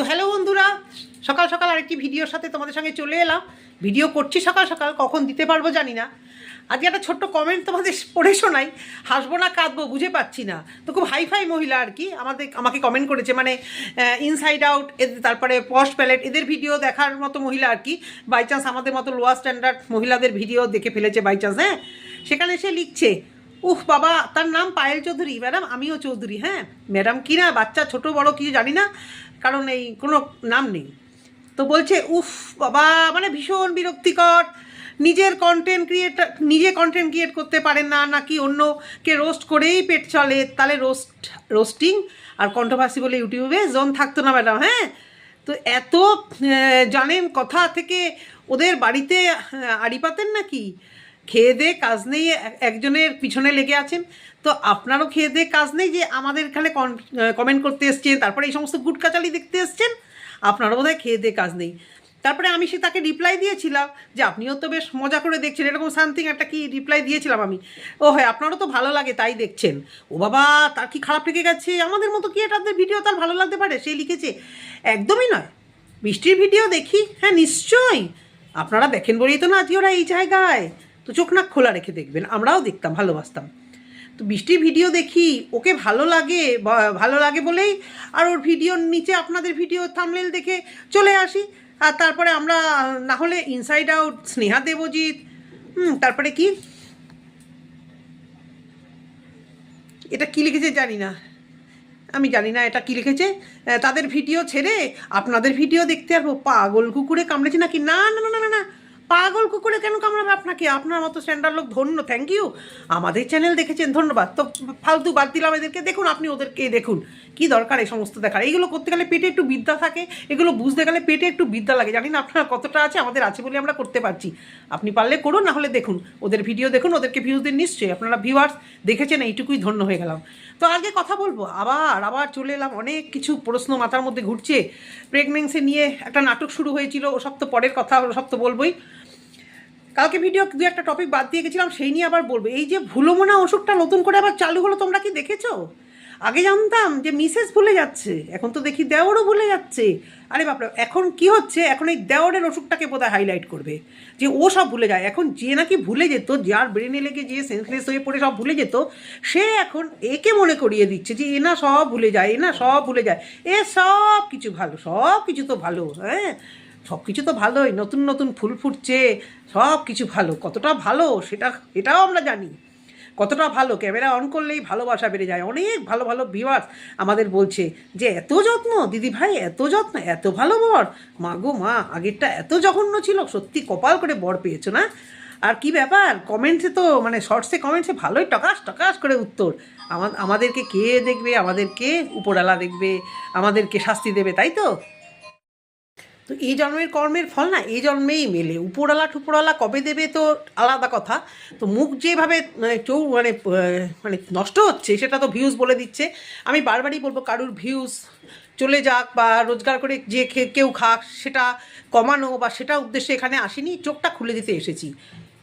তো হ্যালো বন্ধুরা, সকাল সকাল আরেকটি ভিডিওর সাথে তোমাদের সঙ্গে চলে এলাম। ভিডিও করছি সকাল সকাল, কখন দিতে পারব জানি না। আজকে একটা ছোট্ট কমেন্ট তোমাদের পড়ে শোনাই। হাসবো না কাঁদবো বুঝে পাচ্ছি না। তো খুব হাইফাই মহিলা আর কি, আমাদের, আমাকে কমেন্ট করেছে মানে ইনসাইড আউট এদের, তারপরে পস্ট প্যালেট এদের ভিডিও দেখার মতো মহিলা আর কি। বাই চান্স আমাদের মতো লোয়ার স্ট্যান্ডার্ড মহিলাদের ভিডিও দেখে ফেলেছে বাই চান্স হ্যাঁ? সেখানে সে লিখছে উহ বাবা, তার নাম পায়েল চৌধুরী। ম্যাডাম, আমিও চৌধুরী হ্যাঁ? ম্যাডাম কি না, বাচ্চা ছোট বড় কিছু জানি না, কারণ এই কোনো নাম নেই। তো বলছে, উফ বাবা মানে ভীষণ বিরক্তিকর। নিজের কন্টেন্ট ক্রিয়েট নিজে কন্টেন্ট ক্রিয়েট করতে পারেন না, নাকি অন্যকে রোস্ট করেই পেট চলে। তাহলে রোস্ট রোস্টিং আর কন্ট্রোভার্সি বলে ইউটিউবে জোন থাকতো না, ম্যাডাম হ্যাঁ? তো এত জানেন, কথা থেকে ওদের বাড়িতে আড়ি পাতেন নাকি? খেয়ে দে কাজ নেই এক- একজনের পিছনে লেগে আছেন। তো আপনারও খেয়ে দে কাজ নেই যে আমাদের এখানে কমেন্ট করতে এসছেন, তারপরে এই সমস্ত গুটকাচালি দেখতে এসছেন, আপনারও বোধহয় খেয়ে দে কাজ নেই। তারপরে আমি সে তাকে রিপ্লাই দিয়েছিলাম যে আপনিও তো বেশ মজা করে দেখছেন, এরকম সামথিং একটা কি রিপ্লাই দিয়েছিলাম আমি। ও হ্যাঁ আপনারও তো ভালো লাগে তাই দেখছেন। ও বাবা, তার কি খারাপ লেগে গেছে? আমাদের মতো কি এটাদের ভিডিও তার ভালো লাগতে পারে? সে লিখেছে, একদমই নয়। বৃষ্টির ভিডিও দেখি? হ্যাঁ নিশ্চয়ই। আপনারা দেখেন বলেই তো না আজকে ওরা এই জায়গায়। তো চোখ নাক খোলা রেখে দেখবেন, আমরাও দেখতাম, ভালোবাসতাম। তো বৃষ্টির ভিডিও দেখি, ওকে ভালো লাগে ভালো লাগে বলেই আর ওর ভিডিওর নিচে আপনাদের ভিডিও থামলেল দেখে চলে আসি। আর তারপরে আমরা, না হলে ইনসাইড আউট স্নেহা দেবজিৎ, হুম, তারপরে কি? এটা কি লিখেছে জানি না। আমি জানি না এটা কী লিখেছে। তাদের ভিডিও ছেড়ে আপনাদের ভিডিও দেখতে আসব। পাগল কুকুরে কামড়েছে নাকি? না না না না না। পাগল কুকুরে কেন কামড়াবে আপনাকে? আপনার মতো স্ট্যান্ডার্ড লোক ধন্য থ্যাংক ইউ আমাদের চ্যানেল দেখেছেন, ধন্যবাদ। তো ফালতু বাদ দিলাম এদেরকে। দেখুন, আপনি ওদেরকে, দেখুন, কি দরকার এই সমস্ত দেখার। এইগুলো করতে গেলে পেটে একটু বিদ্যা থাকে, এগুলো বুঝতে গেলে পেটে একটু বিদ্যা লাগে। জানি না আপনার কতটা আছে, আমাদের আছে বলে আমরা করতে পারছি। আপনি পারলে করুন, না হলে দেখুন। ওদের ভিডিও দেখুন, ওদেরকে ভিউজ দিন নিশ্চয়ই। আপনারা ভিউয়ার্স দেখেছেন, এইটুকুই ধন্য হয়ে গেলাম। তো আজকে কথা বলব। আবার আবার চলে এলাম। অনেক কিছু প্রশ্ন মাথার মধ্যে ঘুরছে। প্রেগনেন্সি নিয়ে একটা নাটক শুরু হয়েছিল, ওসব তো পরের কথা, ওসব তো বলবোই। কালকে ভিডিও দু একটা টপিক বাদ দিয়ে গেছিলাম, সেই নিয়ে আবার বলব। এই যে ভুলোমোনা ওষুধটা নতুন করে আবার চালু হলো, তোমরা কি দেখেছ? আগে জানতাম যে মিসেস ভুলে যাচ্ছে, এখন তো দেখি দেওরও ভুলে যাচ্ছে। আরে বাপরে, এখন কি হচ্ছে? এখন এই দেওরের ওষুধটাকে বোধহয় হাইলাইট করবে। যে ও সব ভুলে যায়, এখন যে নাকি ভুলে যেত, যার ব্রেনে লেগে যে সেন্সলেস হয়ে পড়ে সব ভুলে যেত, সে এখন একে মনে করিয়ে দিচ্ছে যে এ না সব ভুলে যায়, এ না সব ভুলে যায়। এ সব কিছু ভালো, সব কিছু তো ভালো হ্যাঁ? সব কিছু তো ভালোই, নতুন নতুন ফুল ফুটছে সব কিছু ভালো। কতটা ভালো সেটা, এটাও আমরা জানি। কতটা ভালো, ক্যামেরা অন করলেই ভালোবাসা বেড়ে যায়। অনেক ভালো ভালো ভিউয়ার্স আমাদের বলছে যে, এত যত্ন দিদি ভাই এত যত্ন, এত ভালো বর। মা গো, মা, আগেরটা এত জঘন্য ছিল, সত্যি কপাল করে বর পেয়েছ না? আর কি ব্যাপার? কমেন্টসে তো মানে শর্টসে কমেন্টসে ভালোই টকাস টকাস করে উত্তর। আমা- আমাদেরকে কে দেখবে? আমাদেরকে উপরালা দেখবে, আমাদেরকে শাস্তি দেবে, তাই তো? তো এই জন্মের কর্মের ফল না, এই জন্মেই মেলে। উপরওয়ালা টুপরওয়ালা কবে দেবে তো আলাদা কথা। তো মুখ যেভাবে মানে চৌ মানে মানে নষ্ট হচ্ছে সেটা তো ভিউজ বলে দিচ্ছে। আমি বারবারই বলব, কারুর ভিউজ চলে যাক বা রোজগার করে যে কেউ খাক, সেটা কমানো বা সেটা উদ্দেশ্যে এখানে আসিনি, চোখটা খুলে দিতে এসেছি।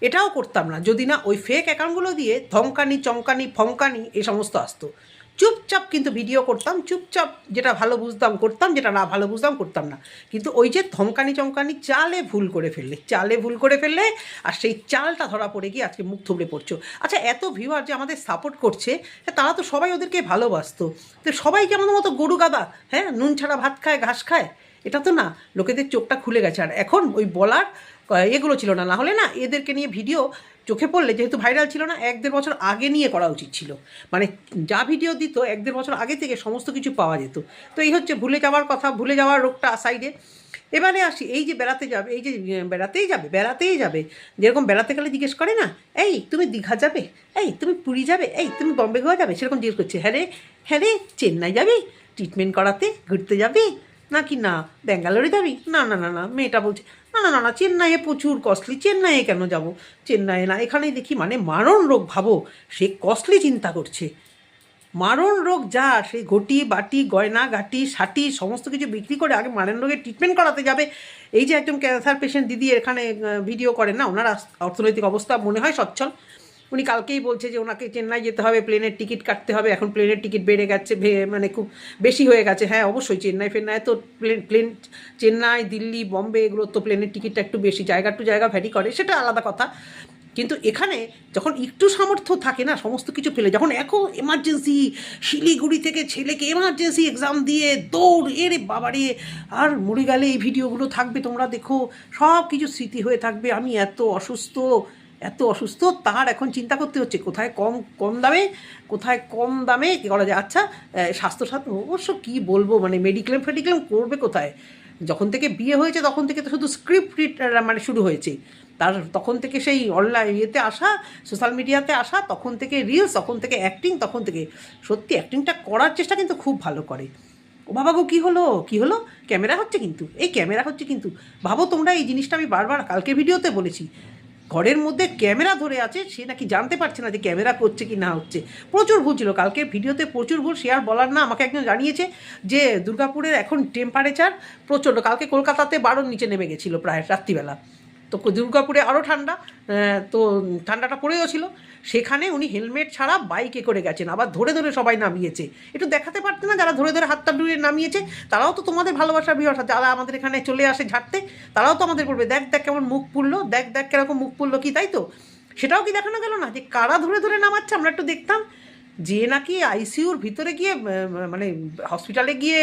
এটাও করতাম না। যদি না ওই ফেক অ্যাকাউন্টগুলো দিয়ে ধমকানি, চমকানি, ফমকানি এই সমস্ত আসতো। চুপচাপ কিন্তু ভিডিও করতাম, চুপচাপ যেটা ভালো বুঝতাম করতাম, যেটা না ভালো বুঝতাম করতাম না। কিন্তু ওই যে ধমকানি চমকানি চালে ভুল করে ফেললে, চালে ভুল করে ফেললে আর সেই চালটা ধরা পড়ে গিয়ে আজকে মুখ থুবড়ে পড়ছো। আচ্ছা এত ভিউয়ার যে আমাদের সাপোর্ট করছে তারা তো সবাই ওদেরকে ভালোবাসতো। তো সবাই কি আমাদের মতো গরু গাদা হ্যাঁ নুন ছাড়া ভাত খায়, ঘাস খায়, এটা তো না, লোকেদের চোখটা খুলে গেছে। আর এখন ওই বলার, এগুলো ছিল না। না হলে না এদেরকে নিয়ে ভিডিও চোখে পড়লে যেহেতু ভাইরাল ছিল না, এক দেড় বছর আগে নিয়ে করা উচিত ছিল। মানে যা ভিডিও দিত, এক দেড় বছর আগে থেকে সমস্ত কিছু পাওয়া যেত। তো এই হচ্ছে ভুলে যাওয়ার কথা, ভুলে যাওয়ার রোগটা সাইডে এবারে আসি, এই যে বেড়াতে যাবে, এই যে বেড়াতেই যাবে বেড়াতেই যাবে। যেরকম বেড়াতে গেলে জিজ্ঞেস করে না, এই, তুমি দীঘা যাবে? এই, তুমি পুরী যাবে? এই, তুমি বম্বে গোয়া যাবে? সেরকম জিজ্ঞেস করছে হ্যাঁ রে হ্যাঁ রে, চেন্নাই যাবে? ট্রিটমেন্ট করাতে, ঘুরতে যাবি? নাকি না, ব্যাঙ্গালোরে যাবি? না না না না, মেয়েটা বলছে, না না না না, চেন্নাইয়ে প্রচুর কস্টলি চেন্নাইয়ে কেন যাব? চেন্নাইয়ে না, এখানেই দেখি মানে মারণ রোগ ভাবো, সে কস্টলি চিন্তা করছে। মারণ রোগ যা সেই ঘটি, বাটি, গয়না, গাটি, সাটি, সমস্ত কিছু বিক্রি করে আগে মারণ রোগের ট্রিটমেন্ট করাতে যাবে। এই যে একজন ক্যান্সার পেশেন্ট দিদি এখানে ভিডিও করেন না, ওনার অর্থনৈতিক অবস্থা মনে হয় সচ্ছল। উনি কালকেই বলছে যে ওনাকে চেন্নাই যেতে হবে, প্লেনের টিকিট কাটতে হবে, এখন প্লেনের টিকিট বেড়ে গেছে মানে খুব বেশি হয়ে গেছে। হ্যাঁ অবশ্যই চেন্নাই ফেন্নাই তো প্লেন প্লেন, চেন্নাই, দিল্লি, বম্বে এগুলো তো প্লেনের টিকিটটা একটু বেশি, জায়গা টু জায়গা ভ্যারি করে, সেটা আলাদা কথা। কিন্তু এখানে যখন একটু সামর্থ্য থাকে না, সমস্ত কিছু পেলে যখন এখন এমার্জেন্সি শিলিগুড়ি থেকে ছেলেকে এমার্জেন্সি এক্সাম দিয়ে দৌড় এরে বাবারে আর মরে গেলে এই ভিডিওগুলো থাকবে, তোমরা দেখো সব কিছু স্মৃতি হয়ে থাকবে, আমি এত অসুস্থ। এত অসুস্থ, তার এখন চিন্তা করতে হচ্ছে, কোথায় কম কম দামে, কোথায় কম দামে, কী করা যায়? আচ্ছা স্বাস্থ্যসাথী অবশ্য কী বলব? মানে মেডিক্লেম ফেডিক্লেম করবে কোথায়? যখন থেকে বিয়ে হয়েছে, তখন থেকে তো শুধু স্ক্রিপ্ট মানে শুরু হয়েছে। তার তখন থেকে সেই অনলাইন ইয়েতে আসা সোশ্যাল মিডিয়াতে আসা, তখন থেকে রিলস তখন থেকে অ্যাক্টিং তখন থেকে সত্যি অ্যাক্টিংটা করার চেষ্টা কিন্তু খুব ভালো করে। ও বাবা গো কী হলো? কী হলো? ক্যামেরা হচ্ছে কিন্তু, এই ক্যামেরা হচ্ছে কিন্তু। ভাবো তোমরা এই জিনিসটা আমি বারবার কালকে ভিডিওতে বলেছি। ঘরের মধ্যে ক্যামেরা ধরে আছে, সে নাকি জানতে পারছে না যে ক্যামেরা করছে কি না হচ্ছে। প্রচুর ভুল ছিল। কালকে ভিডিওতে প্রচুর ভুল শেয়ার বলার না, আমাকে একজন জানিয়েছে যে দুর্গাপুরের এখন টেম্পারেচার প্রচণ্ড। কালকে কলকাতাতে বারোর নিচে নেমে গেছিল প্রায় রাত্রিবেলা। তো দুর্গাপুরে আরও ঠান্ডা তো ঠান্ডাটা পড়েও ছিল। সেখানে উনি হেলমেট ছাড়া বাইকে করে গেছেন, আবার ধরে ধরে সবাই নামিয়েছে। একটু দেখাতে পারতে না যারা ধরে ধরে হাতটা ডুয়ে নামিয়েছে, তারাও তো তোমাদের ভালোবাসার বিবাহ যারা আমাদের এখানে চলে আসে ঝাড়তে, তারাও তো আমাদের বলবে, দেখ দেখ কেমন মুখ পুড়লো, দেখ দেখ কেরকম মুখ পুড়লো কি, তাই তো? সেটাও কি দেখানো গেল না, যে কারা ধরে ধরে নামাচ্ছে, আমরা একটু দেখতাম। যে নাকি আইসিউর ভিতরে গিয়ে মানে হসপিটালে গিয়ে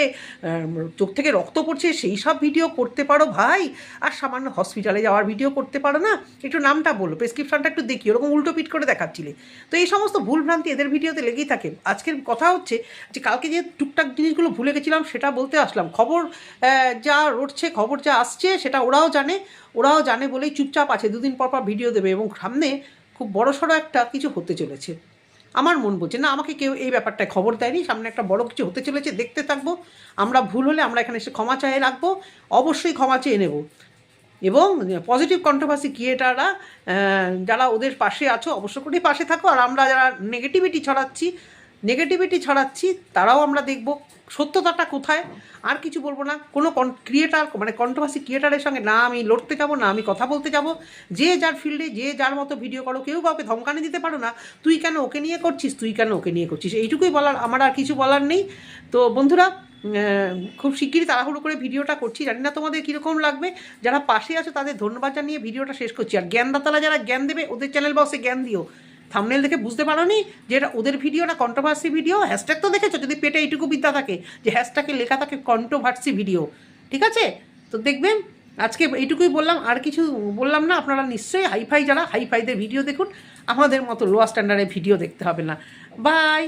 চোখ থেকে রক্ত পড়ছে, সেই সব ভিডিও করতে পারো ভাই। আর সামান্য হসপিটালে যাওয়ার ভিডিও করতে পারো না। একটু নামটা বলো, প্রেসক্রিপশনটা একটু দেখি, ওরকম উল্টো পিট করে দেখাচ্ছিলে। তো এই সমস্ত ভুলভ্রান্তি এদের ভিডিওতে লেগেই থাকে। আজকের কথা হচ্ছে যে, কালকে যে টুকটাক জিনিসগুলো ভুলে গেছিলাম, সেটা বলতে আসলাম। খবর যা রটছে, খবর যা আসছে, সেটা ওরাও জানে। ওরাও জানে বলেই চুপচাপ আছে। দুদিন পর পর ভিডিও দেবে এবং সামনে খুব বড়সড় একটা কিছু হতে চলেছে। আমার মন বলছে, না, আমাকে কেউ এই ব্যাপারটায় খবর দেয়নি, সামনে একটা বড় কিছু হতে চলেছে, দেখতে থাকব, আমরা ভুল হলে আমরা এখানে এসে ক্ষমা চাইয়ে রাখব, অবশ্যই ক্ষমা চেয়ে নেব। এবং পজিটিভ কন্ট্রোভার্সি ক্রিয়েটাররা যারা ওদের পাশে আছো, অবশ্য করেই পাশে থাকো, আর আমরা যারা নেগেটিভিটি ছড়াচ্ছি নেগেটিভিটি ছড়াচ্ছি, তারাও আমরা দেখব সত্যতাটা কোথায়, আর কিছু বলব না। কোনো কন ক্রিয়েটার মানে কন্ট্রোভার্সি ক্রিয়েটারের সঙ্গে না আমি লড়তে যাব, না আমি কথা বলতে যাব। যে যার ফিল্ডে যে যার মতো ভিডিও করো, কেউ কাউকে ধমকানি দিতে পারো না। তুই কেন ওকে নিয়ে করছিস? তুই কেন ওকে নিয়ে করছিস? এইটুকুই বলার আমার আর কিছু বলার নেই। তো বন্ধুরা খুব শিগগিরই তাড়াহুড়ো করে ভিডিওটা করছি। জানি না তোমাদের কীরকম লাগবে। যারা পাশে আছো, তাদের ধন্যবাদ জানিয়ে ভিডিওটা শেষ করছি। আর জ্ঞানদাতারা যারা জ্ঞান দেবে, ওদের চ্যানেল বক্সে জ্ঞান দিও। থামনেল দেখে বুঝতে পারোনি যে এটা ওদের ভিডিও না কন্ট্রোভার্সি ভিডিও হ্যাশট্যাগ তো দেখেছ? যদি পেটে এইটুকু বিদ্যা থাকে যে হ্যাশট্যাগে লেখা থাকে কন্ট্রোভার্সি ভিডিও ঠিক আছে? তো দেখবেন, আজকে এইটুকুই বললাম। আর কিছু বললাম না, আপনারা নিশ্চয়ই হাইফাই যারা হাইফাইদের ভিডিও দেখুন। আমাদের মতো লোয়ার স্ট্যান্ডার্ডের ভিডিও দেখতে হবে না। বাই